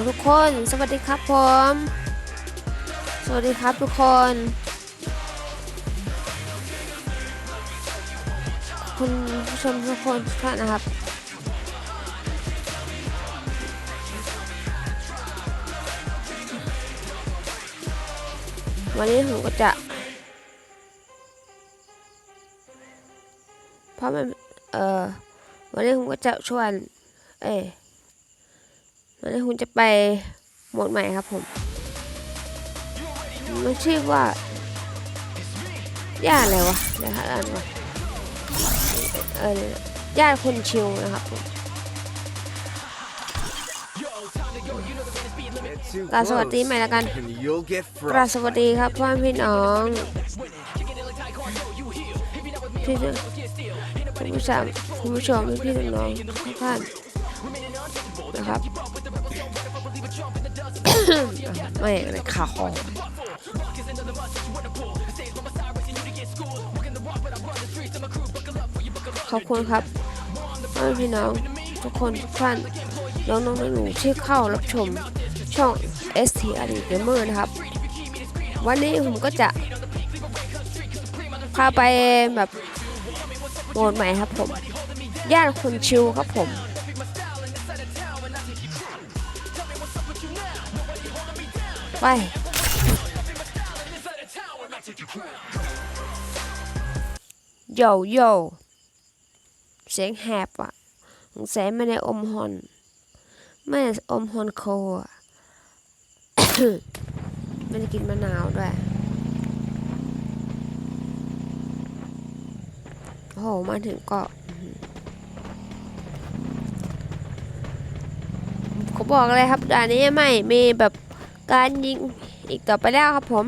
องทุกคน สวัสดีครับผม สวัสดีครับทุกคน คุณผู้ชมทุกคนทุกท่านนะครับวันนี้ผมก็จะเพราะมันเออวันนี้ผมก็จะชวน เอ้ ยวันนี้ผมจะไปโหมดใหม่ครับผมมันชื่อว่าย่าอะไรวะเดี๋ยวหาอ่านก่อนเออยาคนชิวนะครับผมกราบสวัสดีใหม่ละกันกราบสวัสดีครับพ่อพี่น้องพี่คุณผู้ชมคุณผู้ชมพี่น้องทุกท่านนะครับ ไม่อะไรขาคอขอบคุณครับพี่น้องทุกคนทุกท่านน้องๆหนูที่เข้ารับชมช่อง ST อดีตเกมเมอร์นะครับ วันนี้ผมก็จะ พาไปแบบโหมดใหม่ครับผม ย่านคนชิวครับผม ไป โยโย่เสียงแหบอะสงสัยไม่ได้อมฮอน ไม่ได้อมฮอนโคอะไม่ได้กินมะนาวด้วย โอ้โห มาถึงก็อื้อหือเขาบอกเลยครับด่านนี้ไม่มีแบบ การยิงอีกต่อไปแล้วครับผม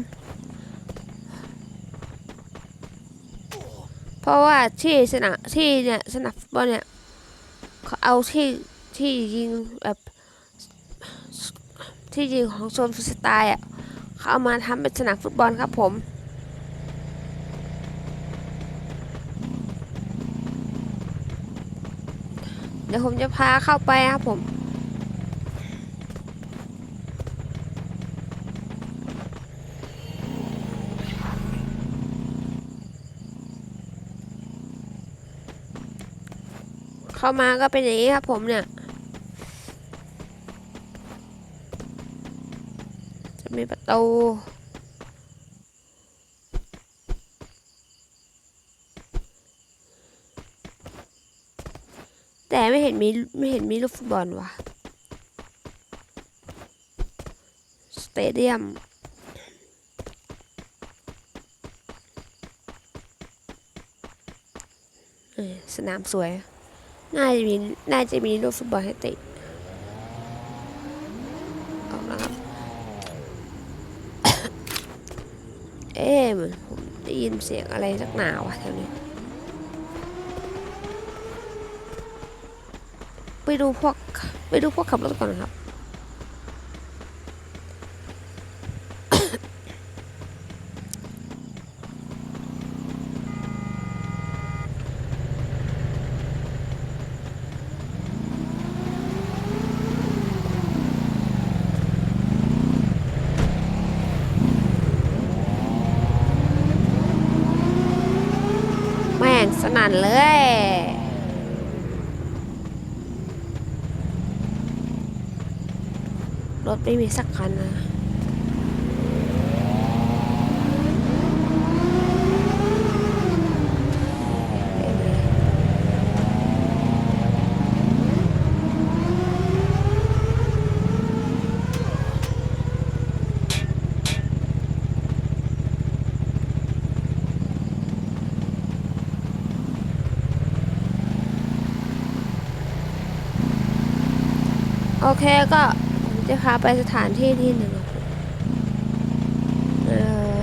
เพราะว่าที่สนามที่เนี่ยสนามฟุตบอลเนี่ยเขาเอาที่ที่ยิงแบบที่ยิงของโซนฟรีสไตล์อะเขาเอามาทำเป็นสนามฟุตบอลครับผมเดี๋ยวผมจะพาเข้าไปครับผม มาก็เป็นอย่างนี้ครับผมเนี่ย จะมีประตูแต่ไม่เห็นมีไม่เห็นมีลูกฟุตบอลว่ะ สเตเดียม สนามสวย น่าจะมีน่าจะมีลูกฟุตบอลให้เติออกแล้วครับ เอ๊ะมือนผมได้ยินเสียงอะไรสักหนาวะแถวนี้ไปดูพวกไปดูพวกขับรถก่อนนะครับ แม่งสนั่นเลย รถ ไม่มีสักคันนะโอเคก็ จะพาไปสถานที่ที่หนึ่งเออ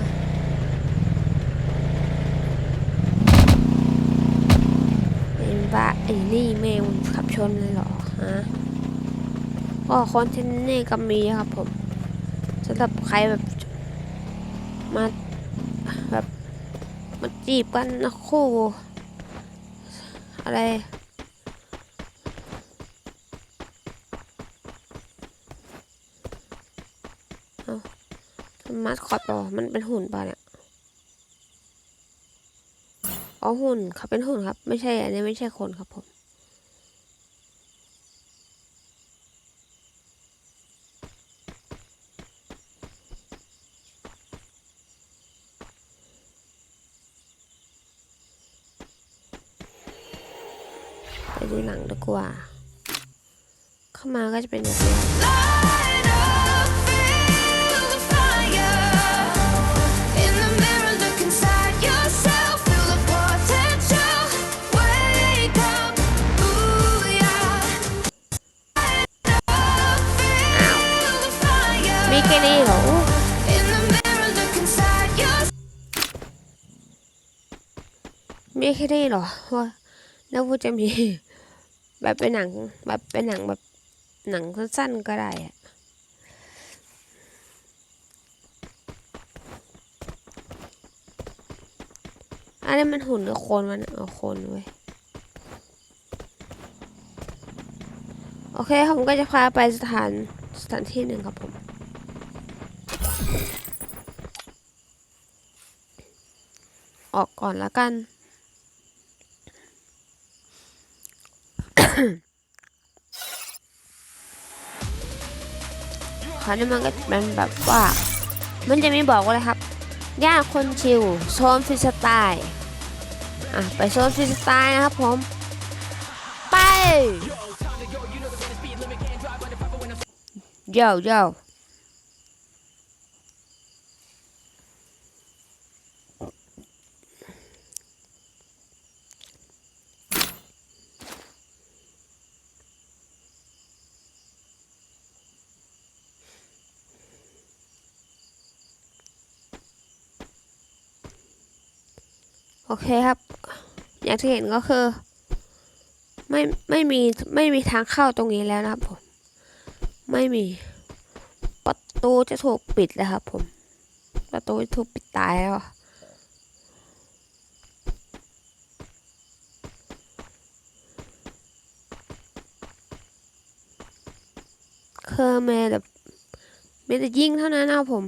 ไอ้บ้าไอ้นี่แม่งขับชนเลยเหรอฮะก็คนที่นี่ก็มีครับผมสำหรับใครแบบมาแบบมาจีบกันนะคู่อะไร เอา มัดคอดเปล่าวะมันเป็นหุ่นเปล่าเนี่ย อ๋อหุ่นครับเป็นหุ่นครับ ไม่ใช่ อันนี้ไม่ใช่คนครับผมไปดูหนังดีกว่า เข้ามาก็จะเป็นอย่างนี้ มีแค่นี้หรอว่าแล้วว่าจะมีแบบเป็นหนังแบบเป็นหนังแบบหนังสั้นๆก็ได้อะอันนี้มันหุ่นหรือโคนมันเอาโคนเว้ยโอเคผมก็จะพาไปสถานสถานที่หนึ่งครับผมออกก่อนละกัน คราวนี้มันก็เป็นแบบว่า มันจะไม่บอกว่าเลยครับ ย่านคนชิวโซนฟิสไตล์อะไปโซนฟิสไตล์นะครับผม ไปโย่โย่ โอเคครับ อย่างที่เห็นก็คือ ไม่ไม่มีไม่มีทางเข้าตรงนี้แล้วนะครับผม ไม่มี ประตูจะถูกปิดแล้วครับ ผม ประตูจะถูกปิดตายแล้วคือแม่แบบมีแต่ยิงเท่านั้นนะครับผม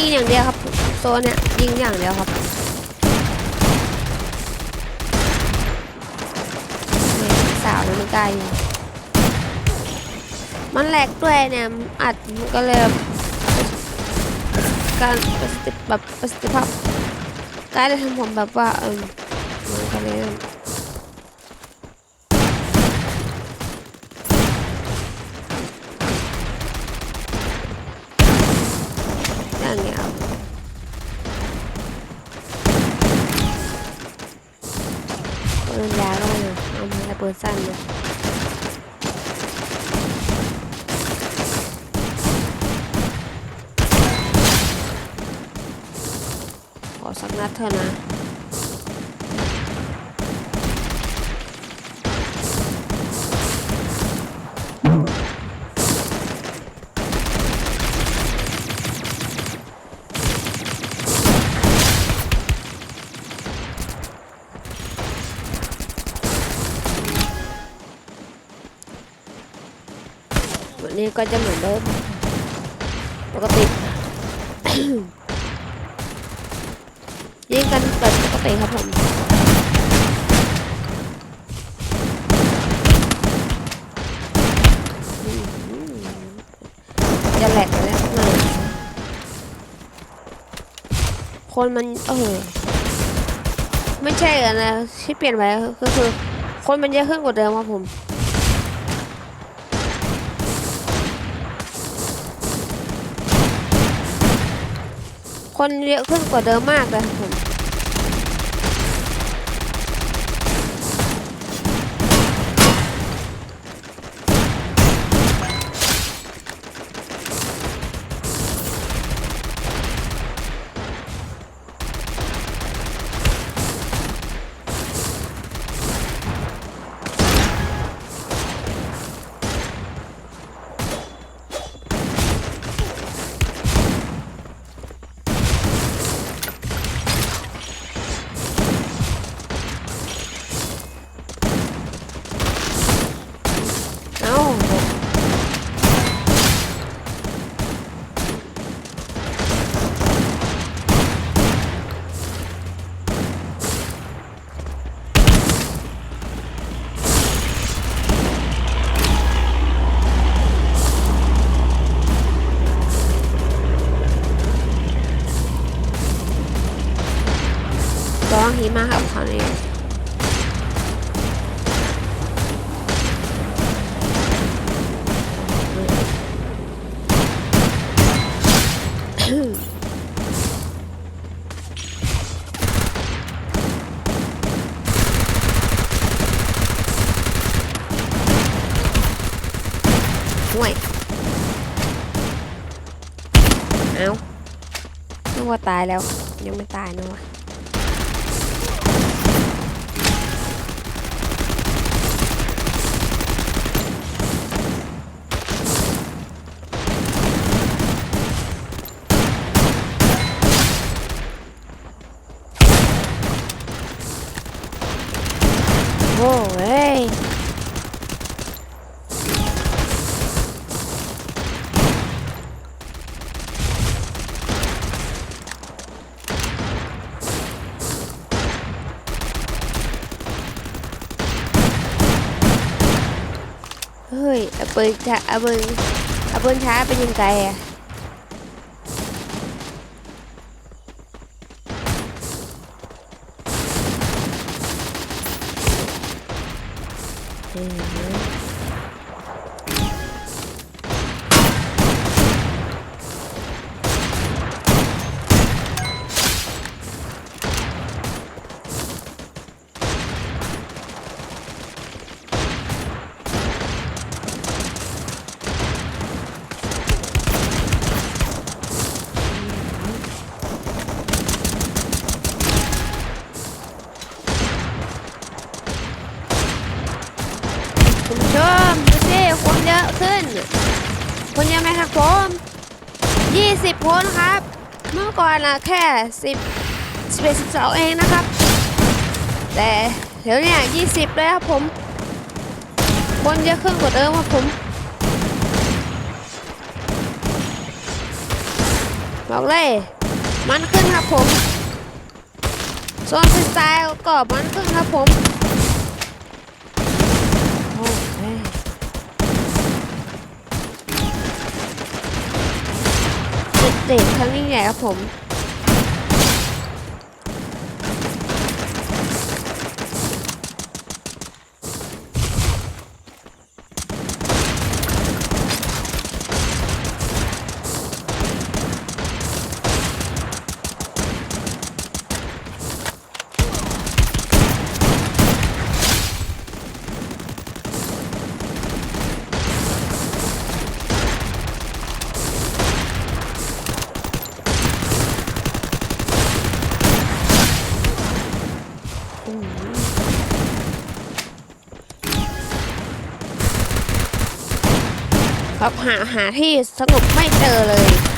ยิงอย่างเดียวครับโซนเนี่ยยิงอย่างเดียวครับสาวนี่มันไกลมันแหลกด้วยเนี่ยอัดมันก็เลยการประสิทธิแบบประสิทธิภาพการได้ทำผมแบบว่าเออมันก็เลยอย่างเงี้ยครับปืนยาวก็ไม่เอาเอา มาแต่ปืนสั้นเลยขอสักนัดเถอะนะ วั นี้ก็จะเหมือนเดิมปกติยิงกันแบบปกติครับผมจะแหลกแล้วเลยคนมันเออไม่ใช่อะนะที่เปลี่ยนไปก็คือ คนมันเยอะขึ้นกว่าเดิมครับผม คนเยอะขึ้นกว่าเดิมมากเลยครับผมายแล้ว ยังไม่ตายนะวะ โอ้เว้ย เฮ้ยเอาปืนช้าเอาปืนเอาปืนช้าไปยิงไงอะอืม คนครับ เมื่อก่อนนะแค่ 10 11 12 เองนะครับ แต่เดี๋ยวเนี้20เลยครับผม คนเยอะขึ้นกว่าเดิมครับผม บอกเลย มันขึ้นครับผมโซนสไตล์ก็มันขึ้นครับผม โอ้ย เด็กๆครั้งยิ่งใหญ่ครับผม ครับหาหาที่สงบไม่เจอเลย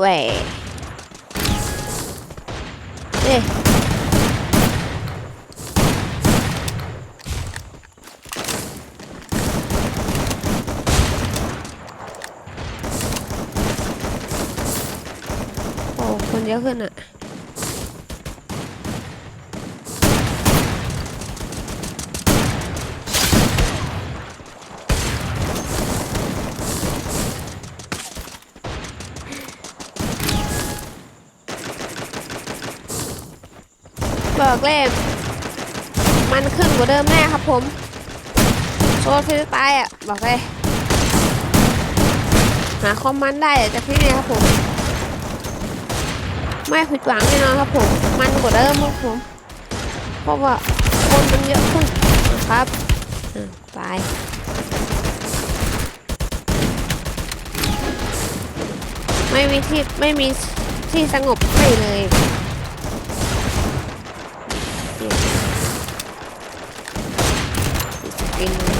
้วยเอ๊โอ้คนเยอะขึ้นอะ บอกเลยมันขึ้นกว่าเดิมแน่ครับผมโซนฟรีสไตล์อะ บอกเลย หาคอมมันได้จากที่นี่ครับผม ไม่ผิดหวังแน่นอนครับผม มันกว่าเดิมครับผม เพราะว่าคนมันเยอะขึ้นครับตายไม่มีที่ไม่มีที่สงบให้เลยเนี่ยมีสกินเลย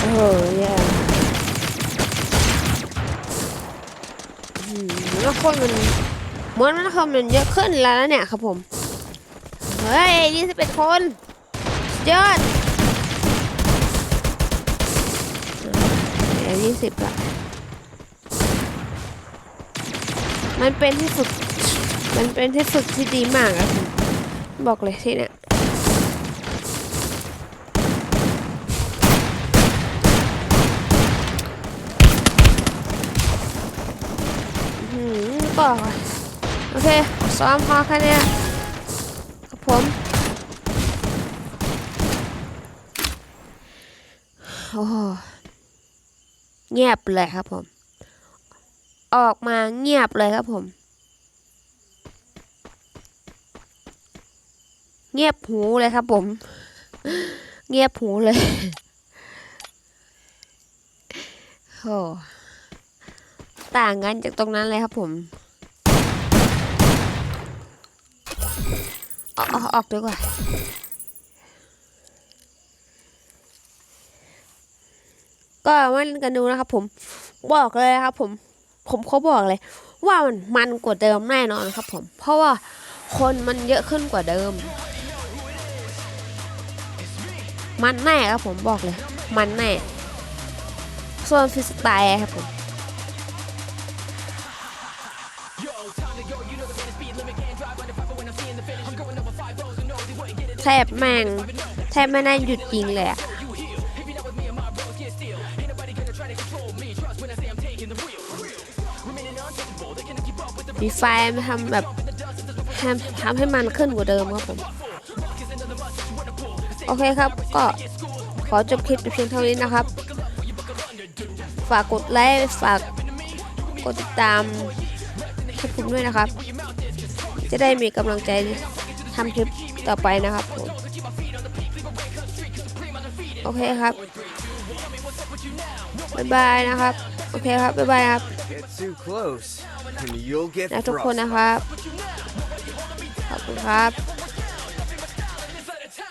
โอ้ยแย่ อืมแล้วคนมัน มอนมันคนมันเยอะขึ้นแล้วนะเนี่ยครับผม เฮ้ยยี่สิบเอ็ดคนยอดเดี๋ยวยี่สิบละมันเป็นที่ฝึก มันเป็นที่ฝึกที่ดีมากอะผมบอกเลยที่เนี่ยอืมก็ โอเคซ้อมพอแค่เนี้ยครับผม โอ้โหเงียบเลยครับผม ออกมาเงียบเลยครับผม เงียบหูเลยครับผม เงียบหูเลยโอ้ต่างกันจากตรงนั้นเลยครับผม ออกออกออกดีกว่าก็มาเล่นกันดูนะครับผมบอกเลยครับผมผมเขาบอกเลย ว่ามันมันกว่าเดิมแน่นอนครับผม เพราะว่าคนมันเยอะขึ้นกว่าเดิม มันแน่ครับผมบอกเลย มันแน่ส่วนฟรีสไตล์ครับผม แทบแม่งแทบไม่ได้หยุดยิงเลยอะดีไฟมันทำแบบทำทำให้มันขึ้นกว่าเดิมครับผม โอเคครับก็ขอจบคลิปเพียงเท่านี้นะครับ ฝากกดไลค์ฝากกดติดตามให้ผมด้วยนะครับ จะได้มีกำลังใจทำคลิป ต่อไปนะครับผมโอเคครับบ๊ายบายนะครับ โอเคครับบ๊ายบายครับ Get too close, and you'll get นะทุกคน frosty. นะครับ ขอบคุณครับ